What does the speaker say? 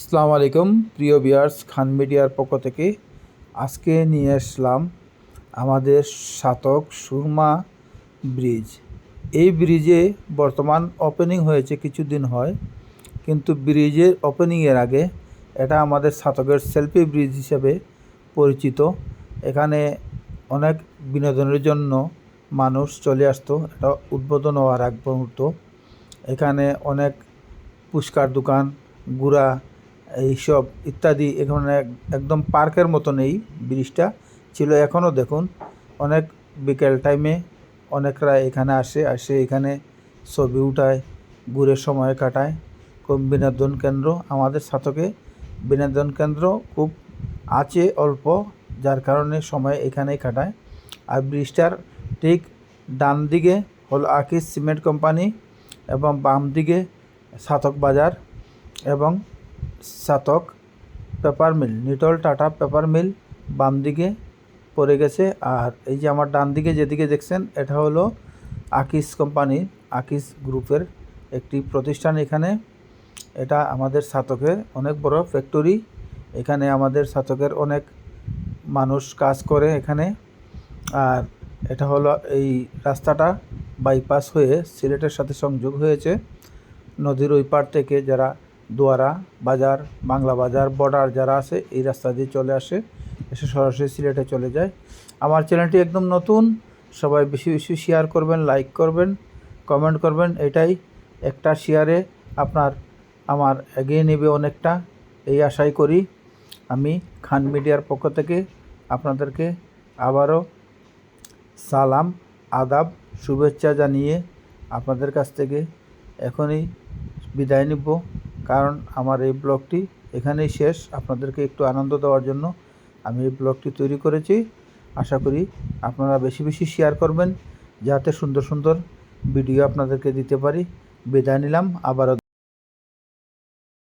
আসসালামু আলাইকুম, প্রিয় বিয়ার্স খান মিডিয়ার পক্ষ থেকে আজকে নিয়ে আসলাম আমাদের সাতক সুরমা ব্রিজ। এই ব্রিজে বর্তমান ওপেনিং হয়েছে কিছুদিন হয়, কিন্তু ব্রিজের ওপেনিংয়ের আগে এটা আমাদের সাতকের সেলফি ব্রিজ হিসেবে পরিচিত। এখানে অনেক বিনোদনের জন্য মানুষ চলে আসতো, এটা উদ্বোধন হওয়ার আগ মুহূর্ত। এখানে অনেক পুষ্কার দোকান, গুড়া এইসব ইত্যাদি এখানে এক- একদম পার্কের মতন এই ব্রিজটা ছিল। এখনও দেখুন, অনেক বিকেল টাইমে অনেকরা এখানে আসে আসে এখানে ছবি উঠায়, ঘুরে সময় কাটায়। খুব বিনোদন কেন্দ্র, আমাদের সাথকে বিনোদন কেন্দ্র খুব আছে অল্প, যার কারণে সময় এখানেই কাটায়। আর ব্রিজটার ঠিক ডান দিকে হলো আকিস সিমেন্ট কোম্পানি এবং বাম দিকে সাতক বাজার এবং সাতক paper mill Nitol Tata paper mill বাম দিকে পড়ে গেছে। আর এই যে আমার ডান দিকে যেদিকে দেখছেন, এটা হলো আকিস কোম্পানি আকিস গ্রুপের একটি প্রতিষ্ঠান এখানে। এটা আমাদের সাতকের অনেক বড় ফ্যাক্টরি এখানে আমাদের সাতকের অনেক মানুষ কাজ করে এখানে। আর এটা হলো এই রাস্তাটা বাইপাস হয়ে সিলেটের সাথে সংযোগ হয়েছে। নদীর ওই পার থেকে যারা দুয়ারা বাজার, বাংলা বাজার বর্ডার যারা আছে, এই রাস্তা দিয়ে চলে আসে। এসে সরাসরি সিলেটে চলে যায়। আমার চ্যানেলটি একদম নতুন। সবাই বেশি বেশি শেয়ার করবেন লাইক করবেন কমেন্ট করবেন, এটাই একটা শেয়ারে আপনার, আমার এগিয়ে নেবে অনেকটা। এই আশাই করি আমি খান মিডিয়ার পক্ষ থেকে আপনাদেরকে আবারও সালাম, আদাব, শুভেচ্ছা জানিয়ে আপনাদের কাছ থেকে এখনই বিদায় নিব। কারণ আমার এই ব্লগটি এখানেই শেষ। আপনাদেরকে একটু আনন্দ দেওয়ার জন্য আমি এই ব্লগটি তৈরি করেছি। আশা করি আপনারা বেশি বেশি শেয়ার করবেন, যাতে সুন্দর সুন্দর ভিডিও আপনাদেরকে দিতে পারি। বিদায় নিলাম, আবারও